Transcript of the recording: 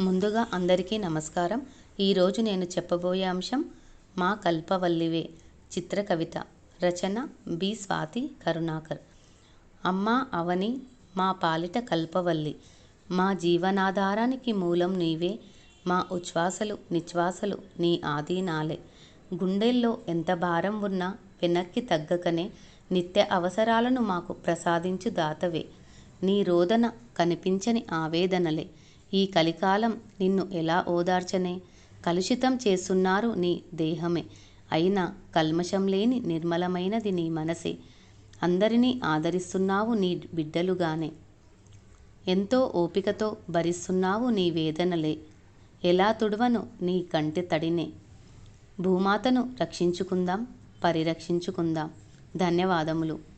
ముందుగా అందరికీ నమస్కారం. ఈరోజు నేను చెప్పబోయే అంశం మా కల్పవల్లివే చిత్ర కవిత. రచన బి. స్వాతి కరుణాకర్. అమ్మ అవని మా పాలిట కల్పవల్లి. మా జీవనాధారానికి మూలం నీవే. మా ఉచ్ఛ్వాసలు నిశ్వాసలు నీ ఆధీనాలే. గుండెల్లో ఎంత భారం ఉన్నా వెనక్కి తగ్గకనే నిత్య అవసరాలను మాకు ప్రసాదించు దాతవే. నీ రోదన కనిపించని ఆవేదనలే. ఈ కలికాలం నిన్ను ఎలా ఓదార్చనే? కలుషితం చేస్తున్నారు నీ దేహమే. అయినా కల్మషం లేని నిర్మలమైనది నీ మనసే. అందరినీ ఆదరిస్తున్నావు నీ బిడ్డలుగానే. ఎంతో ఓపికతో భరిస్తున్నావు నీ వేదనలే. ఎలా తుడవను నీ కంటి తడినే? భూమాతను రక్షించుకుందాం పరిరక్షించుకుందాం. ధన్యవాదములు.